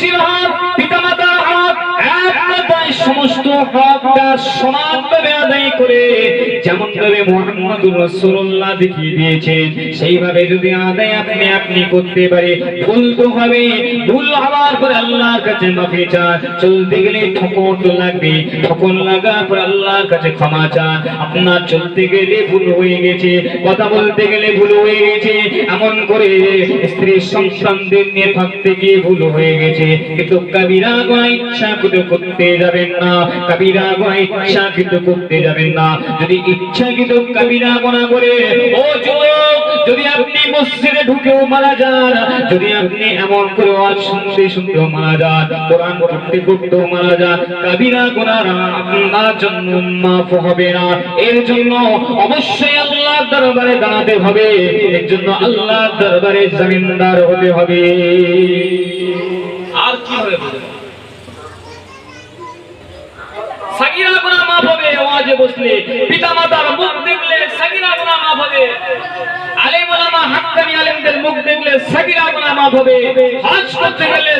প্রতিবেশীর হক সমস্ত হকটা সমানভাবে আদায় করে যেমন ভাবে মোহাম্মদুর রাসূলুল্লাহ দেখিয়ে দিয়েছেন, সেইভাবে যদি আদায় আপনি আপনি করতে পারে, ভুল তো হবে। ভুল হওয়ার পর আল্লাহর কাছে মাফি চান, চলতে গেলে ঠকর তো লাগবে। ঠকর লাগার পর আল্লাহর কাছে ক্ষমা চান, আপনার চলতে গেলে ভুল হয়ে গেছে, কথা বলতে গেলে ভুল হয়ে গেছে, এমন করে স্ত্রী সন্তানদের নিয়ে থাকতে গিয়ে ভুল হয়ে গেছে। কিন্তু কবিরা ইচ্ছা করে করতে যাবেন না, কবিরা গোয়া ইচ্ছা কিন্তু করতে যাবেন না। যদি ইচ্ছা কিন্তু কবিরা গোনা করে, ও যদি আপনি মসজিদে ঢুকেও মারা যান, যদি আপনি এমন করে আওয়াজ শুনতে শুনতেও মারা যান, কোরআন পড়তে পড়তেও মারা যান, কবিরা গোনার আপনার জন্য মাফ হবে না। এর জন্য অবশ্যই আল্লাহর দরবারে দাঁড়াতে হবে, এর জন্য আল্লাহর দরবারে জমিনদার হতে হবে। আর কি হবে বলুন? সাগিরা গুনাহ মাফ হবে বসলে। মুখ দেখলে সাগিরা গুনাহ মাফ হবে। আলেম ওলামা হাক্কানি আলেমদের মুখ দেখলে গুনাহ মাফ হবে। হজ করতে গেলে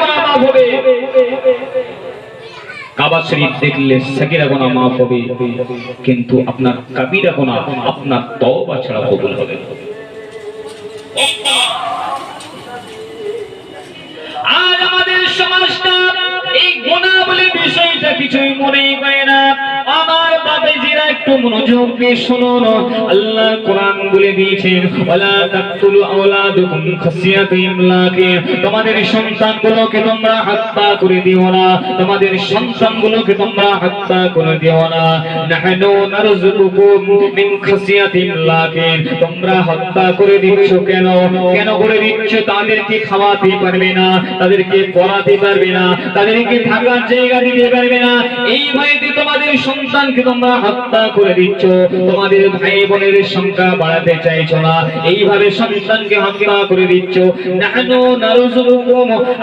গুনাহ মাফ হবে। কাবা শরীফ দেখলে সাগিরা গুনাহ মাফ হবে। কিন্তু আপনার কাবিরা গুনাহ আপনার তওবা ছাড়া কবুল হবে আজ আমাদের সমাজটা এই গোনা বলে বিষয়টা কিছুই মনে না। আমার বাবাজিরা একটু মনোযোগ দিয়ে আল্লাহ কোরআন বলে দিয়েছেন, ওয়ালা তাকতুলু আওলাদুকুম খাসিয়াতা তোমাদের সন্তানগুলোকে তোমরা হত্যা করে দিও না। তোমাদের সন্তানগুলোকে তোমরা হত্যা করে দিও না। নাহনু মিন খাসিয়াতি তোমরা হত্যা করে দিচ্ছ কেন? কেন করে দিচ্ছ? তাদেরকে খাওয়াতে পারবে না, তাদেরকে পড়াতে পারবে না তাদেরকে থাকার জায়গা দিতে পারবে না। এই ভয়েতে তোমাদের সন্তানকে তোমরা হত্যা করে দিচ্ছ। তোমাদের ভাই বোনের সংখ্যা বাড়াতে চাইছো না। এইভাবে সন্তানকে হত্যা করে দিচ্ছ।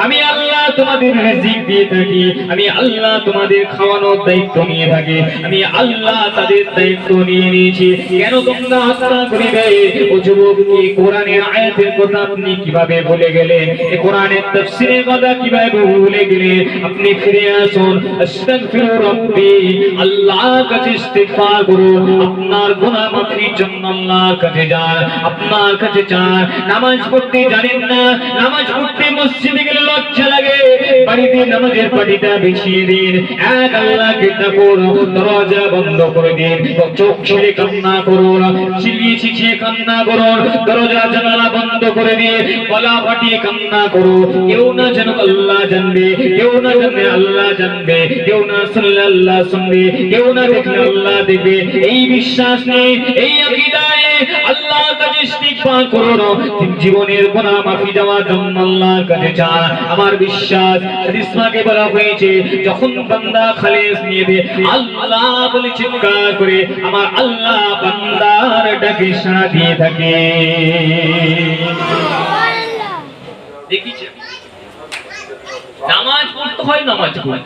আমি আল্লাহ তোমাদের রিজিক দিয়ে থাকি। আমি আল্লাহ তোমাদের খাওয়ানোর দায়িত্ব নিয়ে থাকি। আমি আল্লাহ তাদের দায়িত্ব নিয়ে নিয়েছি। কেন তোমরা হত্যা করিবে? ও যুবক, এই কোরআনের আয়াতের কথা আপনি কীভাবে ভুলে গেলেন? কোরআনের তাফসীরের কথা কীভাবে ভুলে গেলেন আপনি ফিরে আসুন। আস্তাগফিরু রাব্বি। আল্লাহর কাছে ইস্তিগফার করুন। আপনার গুনাহ মাফির জন্য আল্লাহর কাছে যান। আপনার কাছে চান নামাজ পড়তে জানেন না। নামাজ পড়তে মসজিদে গেলে লজ্জা লাগে। বাড়িতে নামাজের পাটিটা বিছিয়ে দিন। এক আল্লাহকে ডাকুন দরজা বন্ধ করে দিন। চোখ ছেড়ে কান্না করুন চিল্লিয়ে চিচিয়ে কান্না করুন, দরজা জানালা বন্ধ করে দিন গলা ফাটিয়ে কান্না করুন। কেউ না যেন আল্লাহ জানবে, কেউ না আল্লাহ জানবে, কেউ না শুনলে আল্লাহ শুনবে, কেউ না দেখলে আল্লাহ দেখবে। এই বিশ্বাস নেই, এই আকিদায় ইস্তিগফার করুন। জীবনের গুনাহ মাফি দেওয়ার জন্য আল্লাহর কাছে চান। আমার বিশ্বাস হাদিসমাকে বলা হয়েছে যখন বান্দা খালেস নিয়ে দে আল্লাহ বলে চিৎকার করে আমার আল্লাহ বান্দার ডাকে সাড়া দিয়ে থাকে। দেখিছেন? নামাজ পড়তে হয়, নামাজ পড়ি।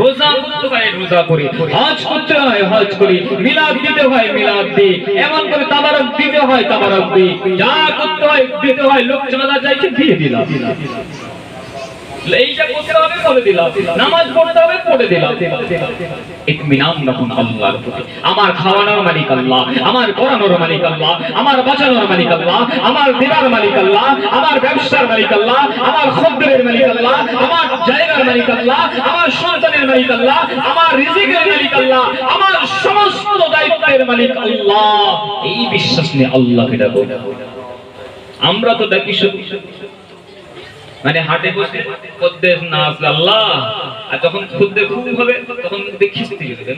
রোজা করতে হয়, রোজা করি হজ করতে হয়, হজ করি। মিলাদ দিতে হয়, মিলাদ দি এমন করে তাবারক দিতে হয়, তাবারক দি যা করতে হয়, দিতে হয়, লোক চাঁদা চাইছে দিয়ে দিলাম। নামাজ পড়তে হবে দিলাম। আমার খাওয়ানোর মালিক আল্লাহ, আমার পড়ানোর মালিক আল্লাহ, আমার বাঁচানোর মালিক আল্লাহ, আমার দেবার মালিক আল্লাহ, আমার ব্যবসার মালিক আল্লাহ, আমার খদ্দের মালিক আল্লাহ, আমার জায়গার মালিক আল্লাহ, আমার সন্তানের মালিক আল্লাহ, আমার রিজিকের মালিক আল্লাহ, আমার সমস্ত দায়িত্বের মালিক আল্লাহ। এই বিশ্বাস নিয়ে আল্লাহকে ডাকো। আমরা তো ডাকি শুধু। মানে হাটে বসে আসলে আল্লাহ আর যখন খদ্দের খুব হবে, তখন দেখে।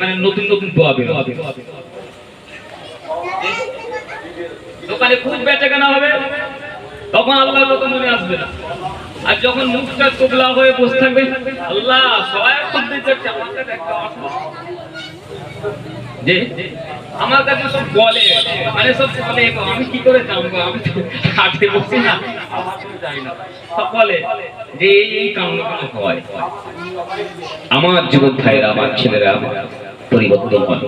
মানে নতুন নতুন দোয়া বের হবে দোকানে খুব বেচা কেনা হবে, তখন আল্লাহ কথা মনে আসবে না আর যখন মুখটা তোবলা হয়ে বসে থাকবে, আল্লাহ সবাই কাছে একটা। যে আমার কাছে সব বলে মানে সব বলে, আমি কি করে জানব? আমি হাঁটতে বসি না। না। বলে যে এই আমার যুবক ভাইরা আমার ছেলেরা পরিবর্তন হয়।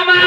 আমার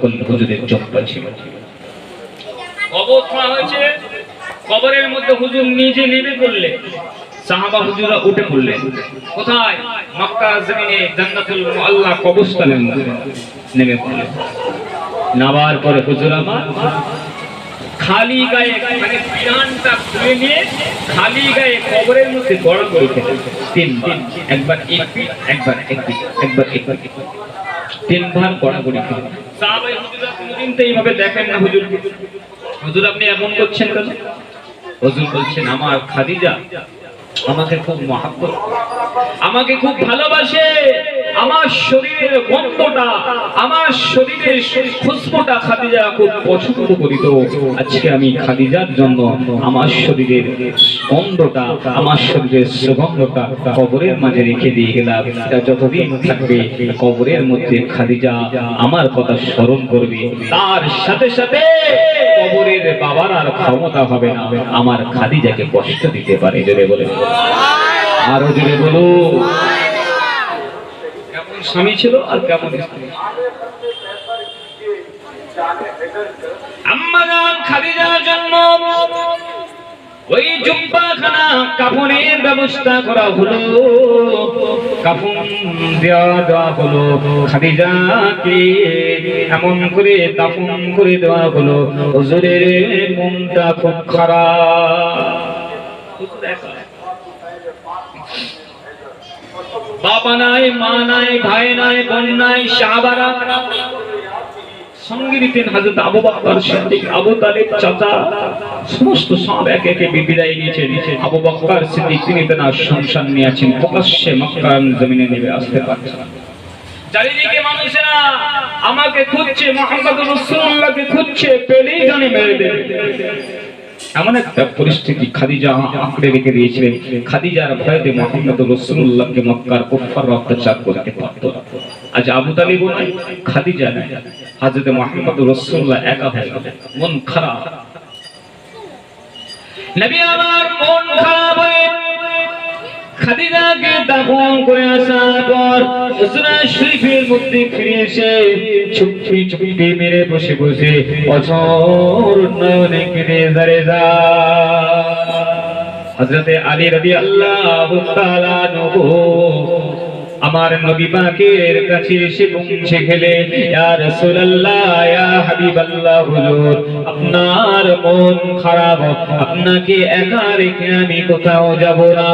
করলেন হুজুরের জব্বা ছিল। কবরের মধ্যে হুজুর নিজে নেমে পড়লে সাহাবা হুজুরা উঠে পড়লেন। কোথায়? মক্কা জমিনে জান্নাতুল আল্লাহ কবরস্থানের মধ্যে নেমে পড়লেন। নামার পরে হুজুর আমার খালি গায়ে মানে পিরানটা খুলে নিয়ে খালি গায়ে কবরের মধ্যে গড়া করে তিন একবার এক একবার এক একবার এক তিন ভাগ করে সাহাবাই হুজুরা কোনোদিন তো এইভাবে দেখেন না হুজুর। হুজুর আপনি এমন করছেন কেন? হুজুর বলছেন আমার খাদিজা আমাকে খুব মহাব্বত আমাকে খুব ভালোবাসে। আমার শরীরের গন্ধটা, আমার শরীরের খুশবুটা খাদিজা খুব পছন্দ করিত। আজকে আমি খাদিজার জন্য আমার শরীরের গন্ধটা, আমার শরীরের সুগন্ধটা কবরের মাঝে রেখে দিয়ে গেলাম। যতদিন থাকবে কবরের মধ্যে খাদিজা আমার কথা স্মরণ করবে। তার সাথে সাথে কবরের বাবার আর ক্ষমতা হবে না। আমার খাদিজাকে কষ্ট দিতে পারে, জোরে বলে। আরও জোরে বলো স্বামী ছিল আর কেমন স্ত্রী আম্মা খাদিজার জন্য ওই জুব্বাখানা কাফনের ব্যবস্থা করা হলো। কাফন দেওয়া দেওয়া হলো। খাদিজাকে এমন করে দাফন করে দেওয়া হলো। হুজুরের মনটা খুব খারাপ হুজুর একা। বাবা নাই মা নাই ভাই নাই বোন নাই হাজরত আবু সিদ্দিক, আবু তালিব, চাচা। সমস্ত সব এক একে নিয়েছেন। আবু সিদ্দিক, তিনি তেনার প্রকাশ্যে মক্কার জমিনে নেমে আসতে পারছেন চারিদিকে মানুষেরা আমাকে খুঁজছে মোহাম্মদ রসুল্লাহকে খুঁজছে, পেলেই জানে মেরে দেবে। এমন একটা পরিস্থিতি খাদিজা আঁকড়ে রেখে দিয়েছিলেন। খাদিজার ভয়তে মোহাম্মদ রসুল্লাহকে মক্কার কুফার অত্যাচার করতে পারত। আজ আবু তালিব নাই খাদিজা নাই, হাজরতে মোহাম্মদ রসুল্লাহ একা হয়ে গেল মন খারাপ। নবী আমার মন খারাপ হয়ে খাদিজাকে দাফন করে আসার পর হুসরা শরীফের মধ্যে ফিরে এসে চুপটি চুপটি মেরে বসে বসে অঝর নয়নে কেঁদে জারে যা। হজরতে আলী রাদিয়াল্লাহু তাআলা নহু আমার নবী পাকের কাছে এসে পৌঁছে গেলে, ইয়া রাসূলুল্লাহ, ইয়া হাবিবাল্লাহ হুজুর আপনার মন খারাপ, আপনাকে একা রেখে আমি কোথাও যাব না।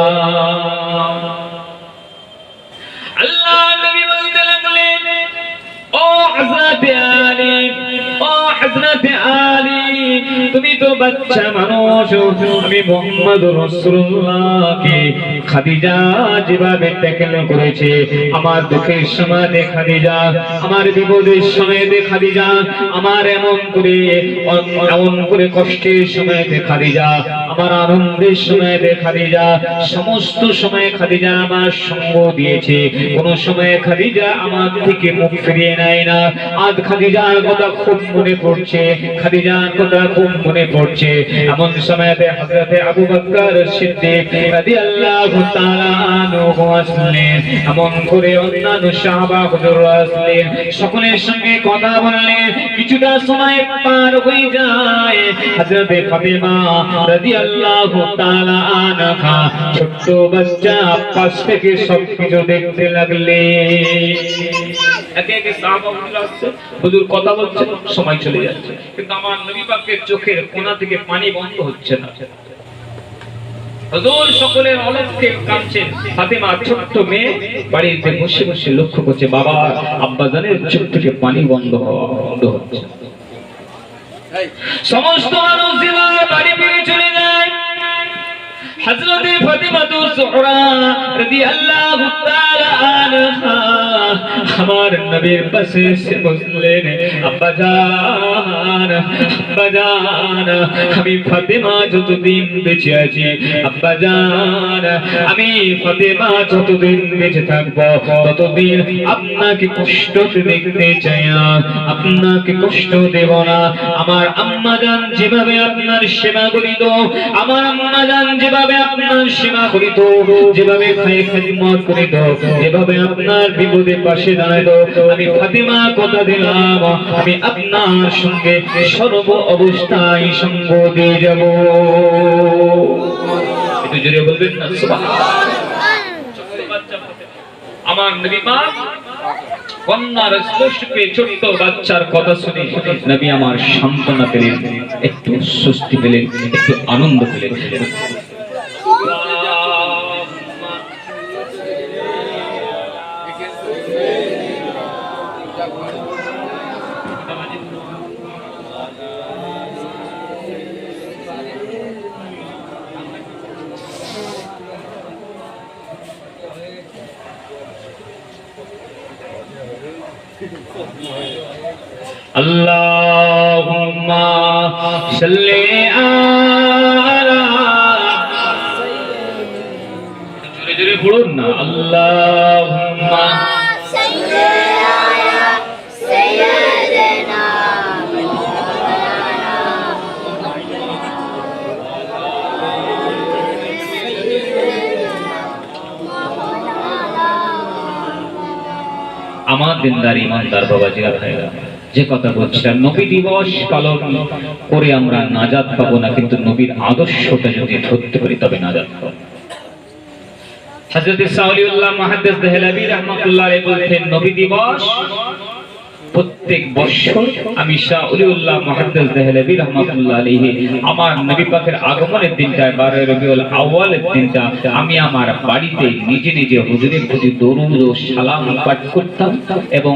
আল্লাহ নবী বলতে লাগলেন, ও হযরত আলী, ও হযরত আলী তো বাচ্চা মানুষ আমি মোহাম্মদ রাসূলুল্লাহকে খাদিজা যেভাবে ট্যাকেল করেছে, আমার দুঃখের সময় খাদিজা, আমার বিপদের সময় খাদিজা, আমার এমন করে এমন করে কষ্টের সময় খাদিজা, আমার আনন্দের সময় খাদিজা, সমস্ত সময় খাদিজা আমার সঙ্গ দিয়েছে, কোন সময় খাদিজা আমার থেকে মুখ ফিরিয়ে নেয় না, আজ খাদিজার কথা খুব মনে পড়ছে, খাদিজার কথা খুব মনে পড়ছে। এমন সময়তে হযরতে আবু বকর সিদ্দিক রাদিয়াল্লাহু তাআলা আসলেন। এমন করে অন্যান্য সাহাবা হুজুর আসলেন। সকলের সঙ্গে কথা বললেন। কিছুটা সময় পার হয়ে যায়। হযরতে ফাতেমা রাদিয়াল্লাহু তাআলা আনহা ছোট্ট বাচ্চা পাশ থেকে সবকিছু দেখতে লাগলে একে একে সাহাবা হুজুর আসছে হুজুর কথা বলছে সময় চলে যাচ্ছে। কিন্তু আমার নবী পাকের চোখের কোণা থেকে পানি বন্ধ হচ্ছে না। হুজুর সকলের অলক্ষে কাঁদছেন ফাতেমা ছোট্ট মেয়ে বাড়িতে বসে বসে লক্ষ্য করছে বাবা আব্বা জানের চোখ থেকে পানি বন্ধ হচ্ছে। সমস্ত মানুষ বাড়ি ফিরে চলে যায় হযরতে ফাতিমাতু সুহরা রাদিয়াল্লাহু তাআলা আনহা। আমার নবীর পাশে এসে বসলেন আব্বা জান জান আব্বা জান আমি ফাতেমা যতদিন বেঁচে আছি আব্বা আমি ফাতেমা যতদিন বেঁচে থাকব, ততদিন আপনাকে কষ্ট দেখতে চাই না, আপনাকে কষ্ট দেব না। আমার আম্মা জান যেভাবে আপনার সেবা করিত, আমার আম্মা জান যেভাবে আপনার সেবা করিত, যেভাবে খাই খেদমত করিত, যেভাবে আপনার বিপদে পাশে দাঁড়াইতো, আমি ফাতেমা কথা দিলাম, আমি আপনার সঙ্গে সর্ব অবস্থায় সঙ্গ দিয়ে যাব। একটু জোরে বলবেন না? আমার নবী মা কন্যার পেয়ে ছোট্ট বাচ্চার কথা শুনে নবী আমার সান্ত্বনা পেলেন, একটু স্বস্তি পেলেন, একটু আনন্দ পেলেন। اللهم صل على জোরে জোরে পড়ুন না আল্লাহুম্মা দিনদার ইমানদার বাবা বাবাজিরা ভাইরা যে কথা বলছিলাম, নবী দিবস পালন করে আমরা নাজাদ পাবো না, কিন্তু নবীর আদর্শটা যদি ধরতে পারি, তবে নাজাদ পাবো। হযরত সাউলিউল্লাহ মুহাদ্দিস দেহলাবী রাহমাতুল্লাহ আলাইহি বলতেন, নবী দিবস প্রত্যেক বছর আমি শাহ উলিউল্লাহ দেহলাবী রাহমাতুল্লাহ আলাইহি, আমার নবী পাকের আগমনের দিনটা 12 রবিউল আউয়ালের দিনটা, আমি আমার বাড়িতে নিজে নিজে হুজুরের প্রতি দরুদ ও সালাম পাঠ করতাম এবং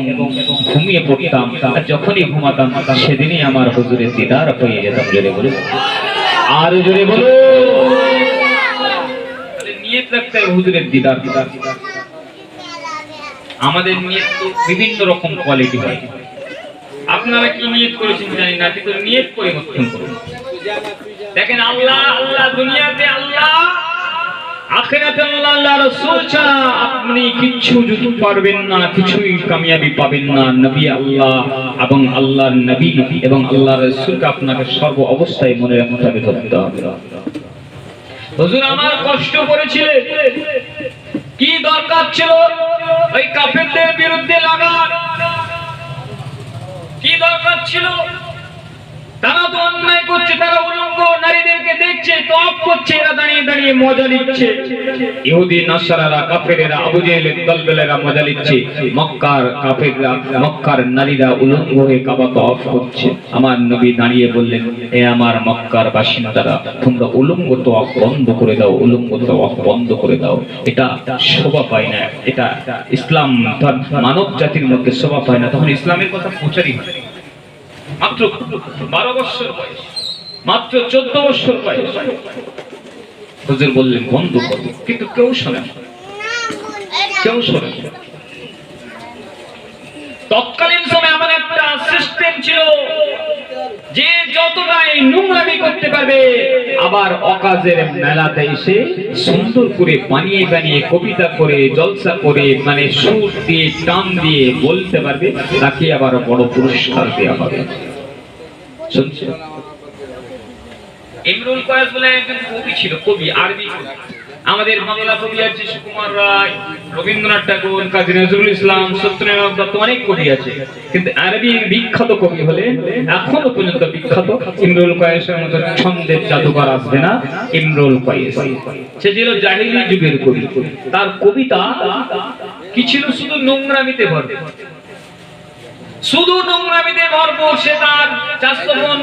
ঘুমিয়ে পড়তাম। আর যখনই ঘুমাতাম, সেদিনই আমার হুজুরের দিদার হয়ে যেতাম, জোরে বলে আর জোরে বলো তাহলে নিয়ত রাখতে হবে হুজুরের দিদার। আমাদের নিয়ত তো বিভিন্ন রকম কোয়ালিটি হয়। আপনারা কি নিয়ত করেছেন জানি না, কিন্তু নিয়ত পরিবর্তন করুন। দেখেন আল্লাহ আল্লাহ দুনিয়াতে আল্লাহ, আখেরাতে আল্লাহ রাসূল ছাড়া আপনি কিচ্ছু যদি পারবেন না, কিছুই কামিয়াবি পাবেন না। নবী আল্লাহ এবং আল্লাহর নবী এবং আল্লাহর রাসূলকে আপনাকে সর্ব অবস্থায় মনে রাখতে হবে। হুজুর, আমার কষ্ট করেছিলেন। কি দরকার ছিল? ওই কাফেরদের বিরুদ্ধে লাগার কি দরকার ছিল? তারা তো অন্যায় করছে তারা উলঙ্গ নারীদেরকে তপ করছে, এরা আমার নবী দাঁড়িয়ে বললেন, এ আমার মক্কার বাসিন্দারা, তোমরা উলঙ্গ বন্ধ করে দাও, উলঙ্গ বন্ধ করে দাও। এটা শোভা পায় না, এটা ইসলাম মানব জাতির মধ্যে শোভা পায় না। তখন ইসলামের কথা প্রচারই হয়। মাত্র বারো বছর বয়স। মাত্র চোদ্দ বছর বয়স। হুজুর বললেন, বন্ধ করো কিন্তু কেউ শোনে কেউ শোনে তৎকালীন সময় আমার একটা সিস্টেম ছিল যে যতটাই নোংরামি করতে পারবে, আবার অকাজের মেলাতে এসে সুন্দর করে বানিয়ে বানিয়ে কবিতা করে, জলসা করে মানে সুর দিয়ে, টান দিয়ে বলতে পারবে, তাকে আবার বড় পুরস্কার দেওয়া হবে। শুনছো ইমরুল কয়েস বলে একজন কবি ছিল, কবি, আরবি কবি। আমাদের বাংলা কবি আছে সুকুমার রায়, রবীন্দ্রনাথ ঠাকুর, কাজী নজরুল ইসলাম, সত্যনারায়ণ দত্ত, অনেক কবি আছে। কিন্তু আরবি বিখ্যাত কবি হলে এখনও পর্যন্ত বিখ্যাত ইমরুল কয়েসের মতো ছন্দের জাদুকর আসবে না ইমরুল কয়েস। সে ছিল জাহিলি যুগের কবি। তার কবিতা কি ছিল? শুধু নোংরামিতে ভরপুর। শুধু নোংরামিতে ভরপুর সে তার বোন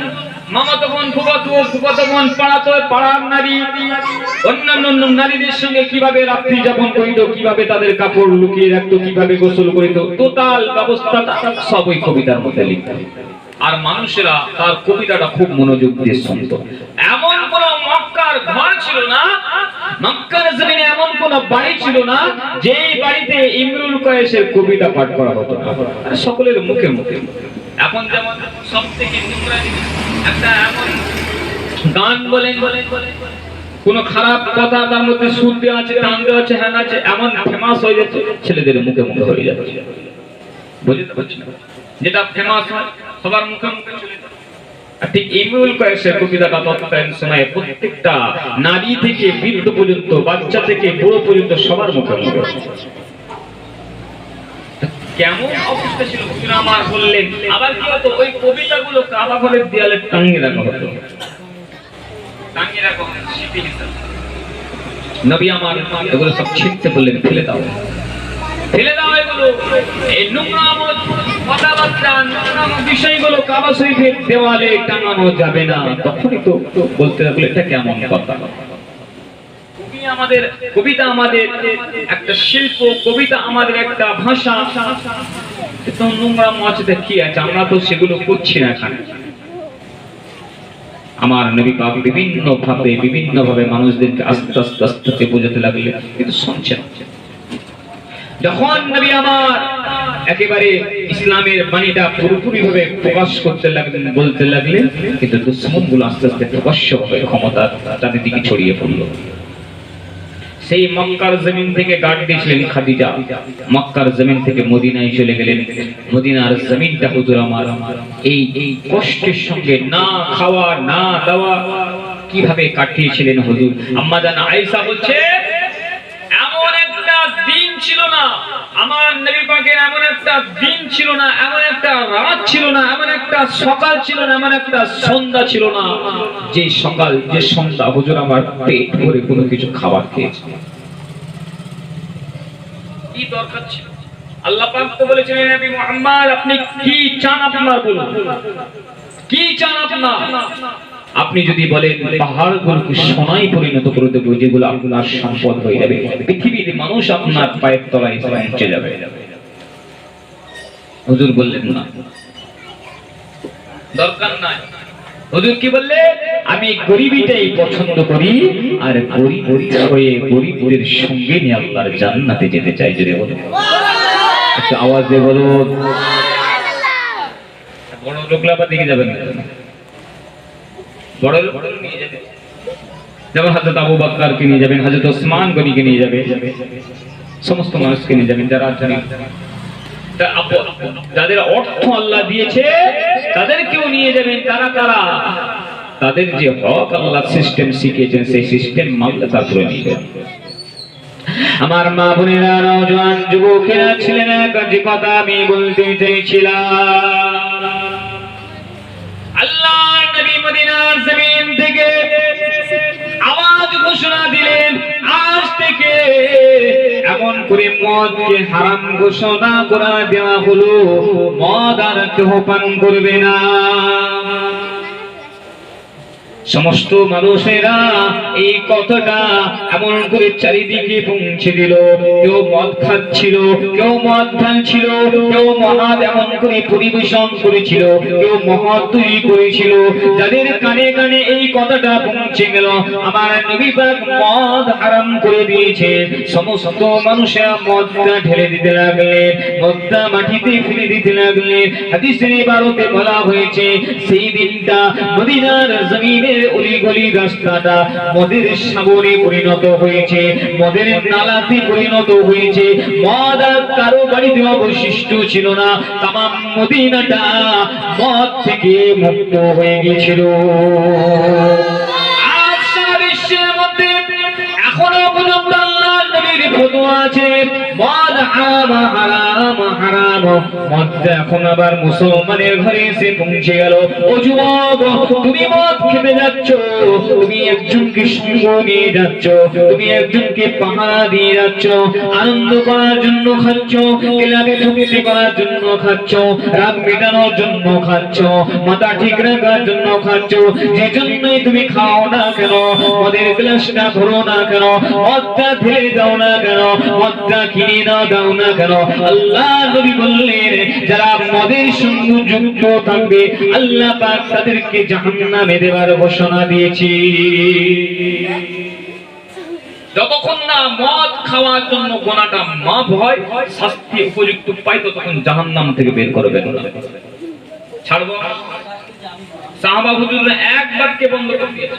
আর মানুষেরা তার কবিতাটা খুব মনোযোগ দিয়ে শুনত। এমন কোন মক্কার ঘর ছিল না, মক্কার এমন কোন বাড়ি ছিল না, যেই বাড়িতে ইমরুল কয়েসের কবিতা পাঠ করা হতো সকলের মুখে মুখে। এখন যেমন সব থেকে গান বলেন খারাপ কথা তার মধ্যে সুর দেওয়া আছে, টান দেওয়া আছে হ্যাঁ আছে, এমন ফেমাস হয়ে যাচ্ছে, ছেলেদের মুখে মুখে হয়ে যাচ্ছে। বুঝতে পারছি না যেটা ফেমাস হয়, সবার মুখে মুখে চলে। আর ঠিক প্রত্যেকটা নারী থেকে বৃদ্ধ পর্যন্ত, বাচ্চা থেকে বুড়ো পর্যন্ত সবার মুখে মুখে কেমন অবস্থা ছিল আমার বললেন আবার কি হতো, ওই কবিতাগুলো কাবা ঘরের দেয়ালে টাঙিয়ে রাখা হতো। টাঙিয়ে রাখা হতো নবী আমার এগুলো সব ছিটতে বললেন ফেলে দাও। ফেলে দাও এগুলো। এই নোংরাম কথাবার্তা নোংরাম বিষয়গুলো কাবা শরীফের দেওয়ালে টাঙানো যাবে না। তখনই তো বলতে লাগল, এটা কেমন কথা? আমাদের কবিতা আমাদের, একটা শিল্প, কবিতা আমাদের, একটা ভাষা। এত নোংরা মজাতে কি আছে, আমরা তো সেগুলো করছি না এখানে। আমার নবী পাক বিভিন্ন ভাবে বিভিন্ন ভাবে মানুষদেরকে আস্তে আস্তে আস্তে বোঝাতে লাগলে কিন্তু শুনছে না। যখন নবী আমার একেবারে ইসলামের বাণীটা পুরোপুরি ভাবে প্রকাশ করতে লাগলেন, বলতে লাগলেন, কিন্তু দুশ্মনগুলো আস্তে আস্তে প্রকাশ্য ভাবে ক্ষমতা তাদের দিকে ছড়িয়ে পড়ল। সেই মক্কার জমিন থেকে গার্ড দিয়েছিলেন খাদিজা। মক্কার জমিন থেকে মদিনায় চলে গেলেন। মদিনার জমিনটা হুজুর আমার এই এই কষ্টের সঙ্গে না খাওয়া, না দাওয়া, কীভাবে কাটিয়েছিলেন হুজুর? আম্মা জান আয়েশা বলছে এমন একটা দিন ছিল না আমার নবী পাকের এমন একটা দিন ছিল না, এমন একটা রাত ছিল না, এমন একটা সকাল ছিল না, এমন একটা সন্ধ্যা ছিল না, যে সকাল, যে সন্ধ্যা, হুজুর আমার পেট ভরে কোনো কিছু খাবার খেয়েছে। কি দরকার ছিল? আল্লাহ পাক তো বলেছেন নবী মুহাম্মদ, আপনি কি চান আপনার বলুন? কি চান আপনার? আপনি যদি বলেন পাহাড়গুলোকে সোনায় পরিণত করে দেবো যেগুলো আপনার সম্পদ হয়ে যাবে পৃথিবীর মানুষ আপনার পায়ের তলায় পৌঁছে যাবে। হুজুর বললেন না। দরকার নাই। হুজুর কি বললে আমি গরিবিটাই পছন্দ করি আর গরিব হয়ে গরিবদের সঙ্গে নিয়ে আল্লাহর জান্নাতে যেতে চাই যদি বলো একটু আওয়াজ দিয়ে বলো বড় লোকলা আবার দিকে যাবেন। না যেমন হাজরত আবু বাক্কারকে নিয়ে যাবেন হাজরত ওসমান গনিকে নিয়ে যাবে সমস্ত মানুষকে নিয়ে যাবেন, যারা জানি যাদের অর্থ আল্লাহ দিয়েছে, তাদেরকেও নিয়ে যাবেন তারা তারা তাদের যে হক আল্লাহ সিস্টেম শিখিয়েছেন, সেই সিস্টেম মানলে তারপরে নিয়ে আমার মা বোনেরা নজওয়ান যুবকেরা ছিলেন যে কথা আমি বলতে চাইছিলাম। আল্লাহ নবী জমিন থেকে আওয়াজ ঘোষণা দিলেন, আজ থেকে এমন করে মদকে হারাম ঘোষণা করা দেওয়া হলো। মদ আর কেহ পান করবে না। সমস্ত মানুষেরা এই কথাটা এমন করে চারিদিকে পৌঁছে দিল। কেউ মদ খাচ্ছিল, কেউ মদ ঢালছিল, কেউ মহাদ এমন করে পরিবেশন করেছিল, কেউ মহৎ তৈরি করেছিল, যাদের কানে কানে এই কথাটা পৌঁছে গেল। আমার নবী মদ হারাম করে দিয়েছে। সমস্ত মানুষেরা মদটা ঢেলে দিতে লাগলে, মদটা মাটিতে ফেলে দিতে লাগলে। হাদিসের বারোতে বলা হয়েছে, সেই দিনটা মদিনার জমিনের অলিগলি রাস্তাটা মদের সাগরে পরিণত হয়েছে, মদের নালাতে পরিণত হয়েছে। মদ আর কারও বাড়িতে অবশিষ্ট ছিল না, তামাম মদিনাটা মদ থেকে মুক্ত হয়ে গেছিল। এখনও পর্যন্ত আল্লাহ নবীর ফতোয়া আছে। আনন্দ করার জন্য খাচ্ছ ক্লাবে ফুর্তি করার জন্য খাচ্ছ, রাগ মেটানোর জন্য খাচ্ছ, মাথা ঠিক রাখার জন্য খাচ্ছ। যে জন্যই তুমি খাও না কেন, মদের গ্লাসটা ধরো না কেন, মদটা ফেলে দাও না কেন, মদটা কিনে তাদেরকে জাহান্নামে দেওয়ার ঘোষণা দিয়েছি। যতক্ষণ না মদ খাওয়ার জন্য গোনাটা মাপ হয়, শাস্তি উপযুক্ত পাই ততক্ষণ জাহান্নাম থেকে বের করবে না। ছাড়বো সাহাবা হুজুররা এক বাক্যে বন্ধ করে দিয়েছে।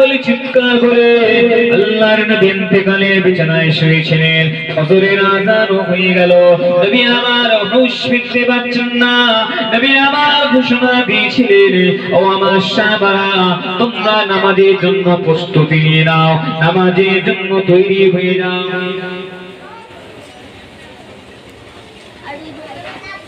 বলে চিৎকার করে আল্লাহর নবী ইন্তেকালের বিছানায় শুয়েছিলেন। ফজরের আযানও হয়ে গেল। নবী আমার হুঁশ ফিরতে পারছেন না। নবী আমার ঘোষণা দিয়েছিলেন, ও আমার সাহাবারা, তোমরা নামাজের জন্য প্রস্তুতি নিয়ে নাও। নামাজের জন্য তৈরি হয়ে যাও।